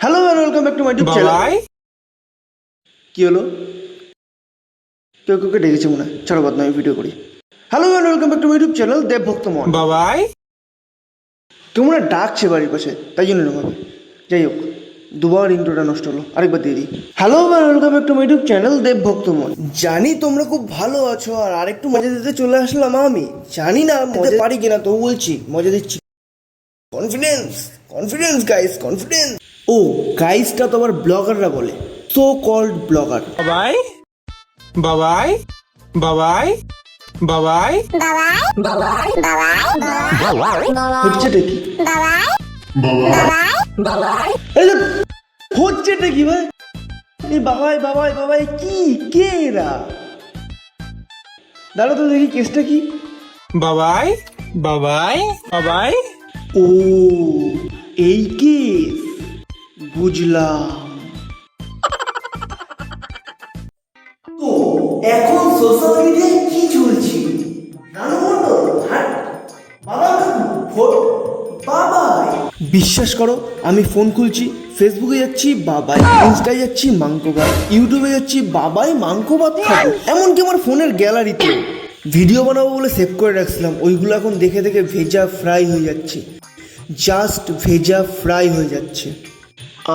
Hello and welcome back to my YouTube channel কি হলো? কেউ কেউকে ডেকেছে মনে হয়? ছাড়ো বাদ আমি ভিডিও করি। Hello and welcome back to my YouTube channel দেব ভক্ত মন বাবাই কেউ মনে ডাকছে বাড়ির পাশে তাই জন্য এরকম যাই হোক দুবার ইন্ট্রোটা নষ্ট হলো আরেকবার দিয়ে দিই। Hello welcome back to my YouTube channel দেব ভক্ত মন জানি তোমরা খুব ভালো আছো আর আরেকটু মজা দিতে চলে আসলাম আমি। জানি না মজা পারি কিনা তো বলছি মজা দিচ্ছি। কনফিডেন্স কনফিডেন্স গাইস কনফিডেন্স ও গাইসটা তো আবার ব্লগাররা বলে। সো কল্ড ব্লগার বাবাই বাবাই বাবাই বাবাই। হচ্ছেটা কি? এই যে, হচ্ছেটা কি ভাই? এই বাবাই বাবাই বাবাই কি কে এরা? দাঁড়া তো দেখি কেসটা কি? বাবাই বাবাই বাবাই। ও এই কেস বুঝলাম। তো এখন সোশ্যাল মিডিয়ায় কি চলছে? বাবাই বিশ্বাস করো আমি ফোন খুলছি ফেসবুকে যাচ্ছি বাবাই ইনস্টায় যাচ্ছি মাংকো ভাত। ইউটিউবে যাচ্ছি বাবাই মাংকো ভাত খাব। এমনকি আমার ফোনের গ্যালারিতে ভিডিও বানাবো বলে সেভ করে রাখছিলাম ওইগুলো এখন দেখে দেখে ভেজা ফ্রাই হয়ে যাচ্ছে। জাস্ট ভেজা ফ্রাই হয়ে যাচ্ছে।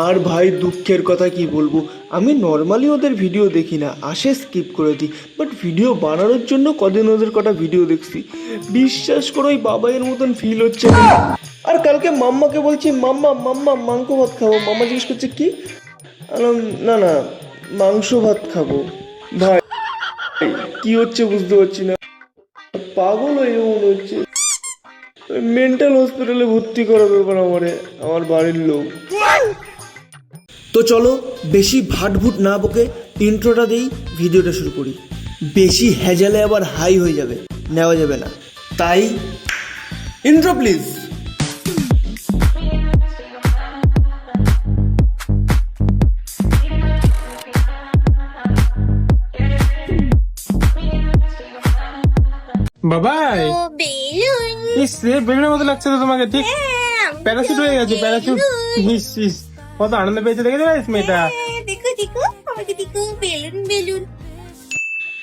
আর ভাই দুঃখের কথা কি বলব? আমি নর্মালি ওদের ভিডিও দেখি না, আসে স্কিপ করে দিই। বাট ভিডিও বানানোর জন্য কদিন ওদের কটা ভিডিও দেখছি। বিশ্বাস করো, ওই বাবাইয়ের মতন ফিল হচ্ছে। আর কালকে মাম্মাকে বলছি, মাম্মা মাম্মা, মাংস ভাত খাব। মাম্মা জিজ্ঞেস করছে, কি? না না, মাংস ভাত খাব। ভাই, কি হচ্ছে বুঝতে পারছি না। পাগল হয়ে মনে হচ্ছে। মেন্টাল হসপিটালে ভর্তি করা ব্যাপার আমারে, আমার বাড়ির লোক। তো চলো বেশি ভাটভুট না বকে ইন্ট্রোটা দিই ভিডিওটা শুরু করি। বেশি হ্যাজালে আবার হাই হয়ে যাবে নেওয়া যাবে না। তাই ইন্ট্রো প্লিজ বাবাই বেলুন। ইস রে বেলুনের মতো লাগছে তো তোমাকে ঠিক? প্যারাশুট হয়ে গেছে প্যারাশুট ইস ইস। কত আনন্দ পেয়েছে দেখে দেবে মেয়েটা হ্যাঁ, দেখো দেখো আমাকে দেখো বেলুন বেলুন।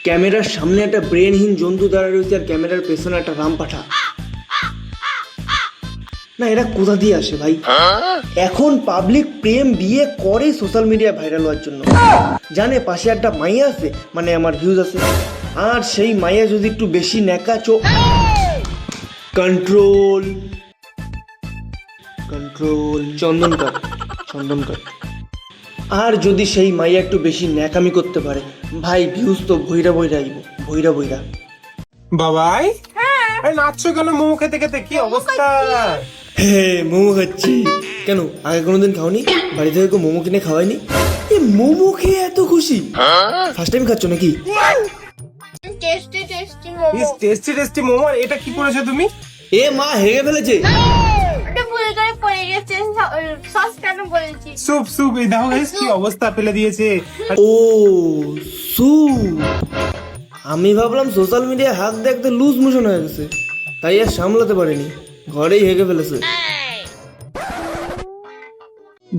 ক্যামেরার সামনে একটা ব্রেনহীন জন্তু দাঁড়িয়ে রয়েছে আর ক্যামেরার পেছনে একটা রাম পাঠা না এরা কোথা দিয়ে আসে ভাই? এখন পাবলিক প্রেম বিয়ে করে সোশ্যাল মিডিয়ায় ভাইরাল হওয়ার জন্য। জানে পাশে একটা মাইয়া আছে মানে আমার ভিউজ আছে। আর সেই মাইয়া যদি একটু বেশি ন্যাকা চো কন্ট্রোল কন্ট্রোল চন্দন কাট চন্দন কাট আর যদি সেই মাইয়া একটু বেশি ন্যাকামি করতে পারে ভাই ভিউজ তো ভৈরা ভৈরা আইব ভৈরা ভৈরা। বাবাই? আরে নাচছো কেন? মোমো খেতে খেতে কি অবস্থা? হে মোমো খাচ্ছি। কেন আগে কোনোদিন খাওনি? বাড়ি থেকে কেউ মোমো কিনে খাওয়াইনি এ মোমো খেয়ে এত খুশি? ফার্স্ট টাইম খাচ্ছ নাকি? টেস্টি টেস্টি ইস টেস্টি টেস্টি মোমো আর এটা কি করেছ তুমি? এ মা হেগে ফেলেছে। ভুল করে গেছে সস কেন বলছি স্যুপ স্যুপ এই দেখো guys, কি অবস্থা ফেলে দিয়েছে। ও সু আমি ভাবলাম সোশ্যাল মিডিয়ায় হাত দেখতে লুজ মোশন হয়ে গেছে। তাই আর সামলাতে পারিনি। ঘরেই হেগে ফেলেছে।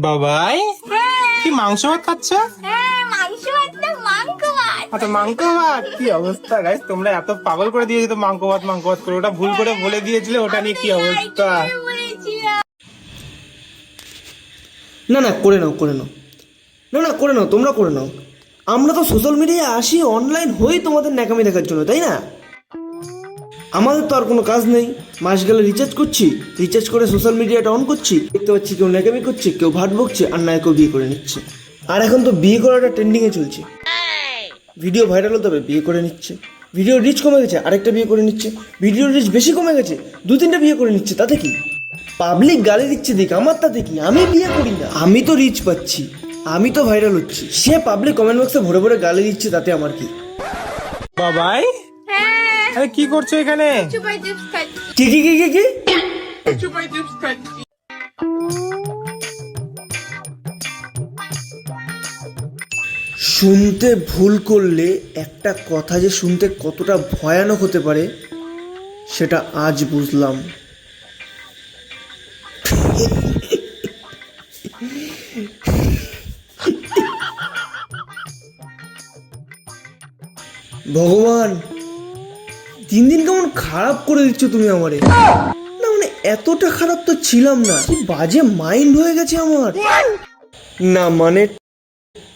বাবাই কি মাংস ভাত খাচ্ছ? হ্যাঁ আচ্ছা মাংস ভাত কি অবস্থা? গাইস তোমরা এত পাগল করে দিয়েছ তো মাংস ভাত মাংস ভাত করে। ওটা ভুল করে বলে দিয়েছিলে ওটা নিয়ে কি অবস্থা? না না, করে নাও করে নাও। না না, করে নাও, তোমরা করে নাও। আমরা তো সোশ্যাল মিডিয়ায় আসি অনলাইন হই তোমাদের ন্যাকামি দেখার জন্য, তাই না? আমাদের তো আর কোনো কাজ নেই। মাস গেলে রিচার্জ করছি রিচার্জ করে সোশ্যাল মিডিয়াটা অন করছি। দেখতে পাচ্ছি কেউ ন্যাকামি করছে, কেউ ভাট বকছে, আর নয় কেউ বিয়ে করে নিচ্ছে। আর এখন তো বিয়ে করাটা ট্রেন্ডিংয়ে চলছে। ভিডিও ভাইরাল হতে হবে, বিয়ে করে নিচ্ছে। ভিডিও রিচ কমে গেছে, আরেকটা বিয়ে করে নিচ্ছে। ভিডিও রিচ বেশি কমে গেছে দু তিনটা বিয়ে করে নিচ্ছে, তাতে কি? পাবলিক গালি দিচ্ছে দেখ আমার তাতে কি আমি বিয়ে করি না। আমি তো রিচ পাচ্ছি আমি তো ভাইরাল হচ্ছি। সে পাবলিক কমেন্ট বক্সে ভরে ভরে গালি দিচ্ছে তাতে আমার কি? বাবাই? হ্যাঁ। আরে কি করছ এখানে? চুপাই চিপস খাচ্ছি কি কি কি কি কি? চুপাই চিপস খাচ্ছি শুনতে ভুল করলে একটা কথা যে শুনতে কতটা ভয়ানক হতে পারে সেটা আজ বুঝলাম। ভগবান দিন দিন কেমন খারাপ করে দিচ্ছ তুমি আমারে। না মানে এতটা খারাপ তো ছিলাম না, কি বাজে মাইন্ড হয়ে গেছে আমার। না মানে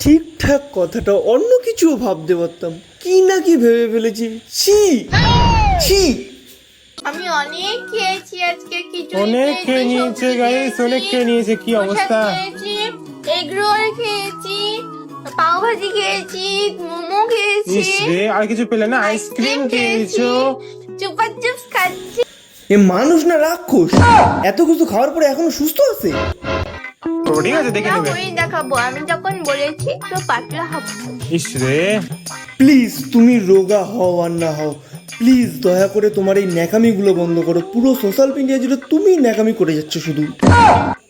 ঠিকঠাক কথাটা অন্য কিছু ভাবতে পারতাম। কি না কি ভেবে ফেলেছি? ছি ছি। আমি অনেক খেয়েছি আজকে খিচুড়ি অনেক খেয়ে নিয়েছে গাইস অনেক খেয়ে নিয়েছে কি অবস্থা? খেয়েছি এগ রোল খেয়েছি পাও ভাজি খেয়েছি মোমো খেয়েছি। রে আর কিছু পেলে না? আইসক্রিম খেয়েছো? চুপা চুপ খাচ্ছি। এ মানুষ না রাক্ষস? এত কিছু খাওয়ার পরে এখনও সুস্থ আছে? ঠিক আছে দেখে নেবে। দেখাবো। আমি যখন বলেছি তো পাতলা হব। ইস রে। প্লিজ তুমি রোগা হও আর না হও প্লিজ দয়া করে তোমার এই ন্যাকামিগুলো বন্ধ করো। পুরো সোশ্যাল মিডিয়া জুড়ে তুমি ন্যাকামি করে যাচ্ছ শুধু।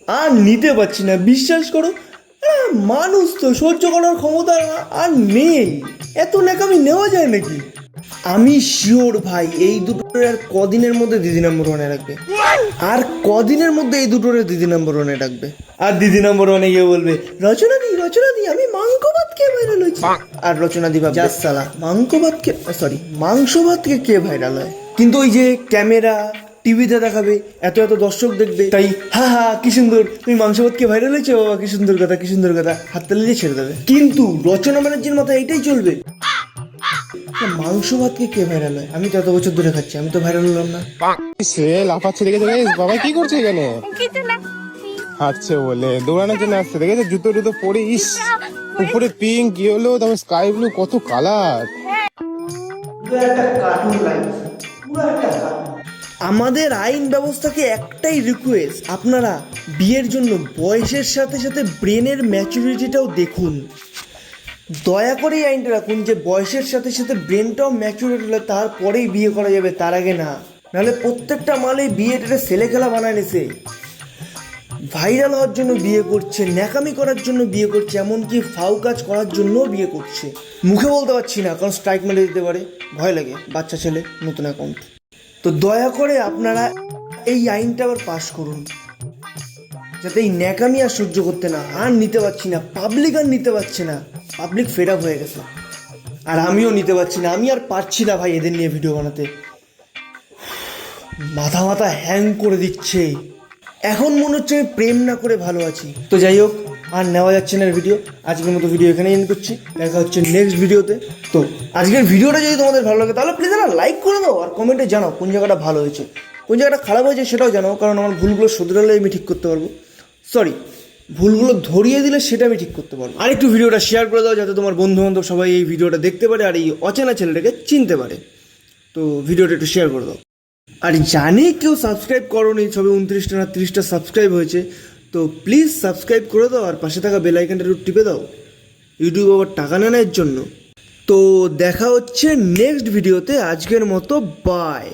আর নিতে পারছি না বিশ্বাস করো। আহ, মানুষ তো সহ্য করার ক্ষমতা আর নেই। এত ন্যাকামি নেওয়া যায় নাকি? আমি শিওর ভাই এই দুটোর আর কদিনের মধ্যে দিদি নম্বর ওয়ানে রাখবে। আর কদিনের মধ্যে এই দুটোর দিদি নম্বর ওয়ানে ডাকবে। আর দিদি নম্বর ওয়ানে গিয়ে বলবে রচনা দি রচনা দি আমি মাংস ভাত কে ভাইরাল হয়েছি আর রচনা দি ভাববে সালা মাংস ভাত কে সরি মাংস ভাত কে কে ভাইরাল হয়? কিন্তু ওই যে ক্যামেরা টিভিতে দেখাবে এত এত দর্শক দেখবে তাই হা হা কি সুন্দর তুমি মাংস ভাত কে ভাইরাল হয়েছে বাবা কি সুন্দর কথা কি সুন্দর কথা। হাততালি দিয়ে ছেড়ে দেবে। কিন্তু রচনা ব্যানার্জির মাথায় এটাই চলবে মাংস ভাতকে কে ভাইরাল হয়? আমি তো এত বছর ধরে খাচ্ছি আমি তো ভাইরাল হলাম না। রে লাফাচ্ছে দেখেছ গাইস বাবা কি করছে এখানে? হাঁটছে বলে দৌড়ানোর জন্য আসছে দেখেছ? জুতো টুতো পরে ইস উপরে পিঙ্ক ইয়েলো তারপর স্কাই ব্লু কত কালার আমাদের আইন ব্যবস্থাকে একটাই রিকোয়েস্ট আপনারা বিয়ের জন্য বয়সের সাথে সাথে ব্রেনের ম্যাচুরিটিটাও দেখুন। দয়া করে এই আইনটা রাখুন যে বয়সের সাথে সাথে ব্রেনটাও ম্যাচুরেট হলে তারপরেই বিয়ে করা যাবে, তার আগে না। নাহলে প্রত্যেকটা মালে বিয়েটা ছেলে খেলা বানায় নিছে। ভাইরাল হওয়ার জন্য বিয়ে করছে, ন্যাকামি করার জন্য বিয়ে করছে, এমনকি ফাউ কাজ করার জন্য বিয়ে করছে। মুখে বলতে পারছি না, কারণ স্ট্রাইক মেরে দিতে পারে, ভয় লাগে, বাচ্চা ছেলে, নতুন অ্যাকাউন্ট তো দয়া করে আপনারা এই আইনটা আবার পাশ করুন। যাতে এই ন্যাকামি আর সহ্য করতে না আর নিতে পারছি না পাবলিক আর নিতে পারছে না। পাবলিক ফেড আপ হয়ে গেছে। আর আমিও নিতে পারছি না। আমি আর পারছি না ভাই এদের নিয়ে ভিডিও বানাতে। মাথা মাথা হ্যাং করে দিচ্ছে। এখন মনে হচ্ছে আমি প্রেম না করে ভালো আছি। তো যাই হোক, আর নেওয়া যাচ্ছে না ভিডিও আজকের মতো ভিডিও এখানেই এন্ড করছি। দেখা হচ্ছে নেক্সট ভিডিওতে তো। আজকের ভিডিওটা যদি তোমাদের ভালো লাগে, তাহলে প্লিজ না লাইক করে দাও আর কমেন্টে জানাও কোন জায়গাটা ভালো হয়েছে। কোন জায়গাটা খারাপ হয়েছে সেটাও জানাও, কারণ আমার ভুলগুলো শুধরালে আমি ঠিক করতে পারব। সরি ভুলগুলো ধরিয়ে দিলে সেটা আমি ঠিক করতে পারব। আর একটু ভিডিওটা শেয়ার করে দাও যাতে তোমার বন্ধু বান্ধব সবাই এই ভিডিওটা দেখতে পারে আর এই অচেনা ছেলেটাকে চিনতে পারে। তো ভিডিওটা একটু শেয়ার করে দাও। আর জানি কেউ সাবস্ক্রাইব করোনি সবে উনত্রিশটা না তিরিশটা সাবস্ক্রাইব হয়েছে, তো প্লিজ সাবস্ক্রাইব করে দাও আর পাশে থাকা বেল আইকনটা একটু টিপে দাও। ইউটিউব আবার টাকা নেয় জন্য। তো দেখা হচ্ছে নেক্সট ভিডিওতে আজকের মতো বাই